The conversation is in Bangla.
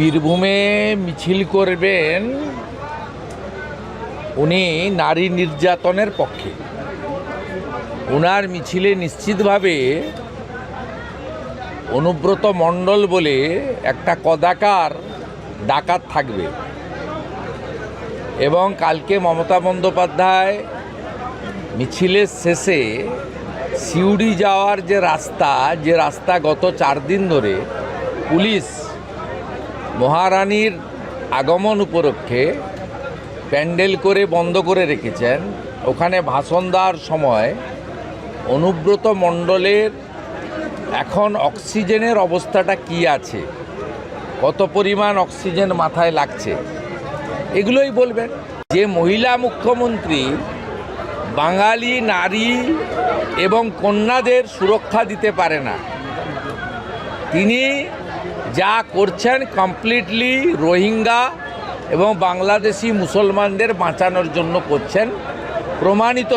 বীরভূমে মিছিল করবেন উনি নারী নির্যাতনের পক্ষে। ওনার মিছিলে নিশ্চিতভাবে অনুব্রত মণ্ডল বলে একটা কদাকার ডাকাত থাকবে। এবং কালকে মমতা বন্দ্যোপাধ্যায় মিছিলের শেষে সিউড়ি যাওয়ার যে রাস্তা যে রাস্তা গত চার দিন ধরে পুলিশ মহারানীর আগমন উপলক্ষে প্যান্ডেল করে বন্ধ করে রেখেছেন। ওখানে ভাষণ দেওয়ার সময় অনুব্রত মণ্ডলের এখন অক্সিজেনের অবস্থাটা কি আছে? কত পরিমাণ অক্সিজেন মাথায় লাগছে? এগুলোই বলবেন। যে মহিলা মুখ্যমন্ত্রী বাঙালি নারী এবং কন্যাদের সুরক্ষা দিতে পারে না, তিনি যা করছেন কমপ্লিটলি রোহিঙ্গা এবং বাংলাদেশি মুসলমানদের বাঁচানোর জন্য করছেন। প্রমাণিত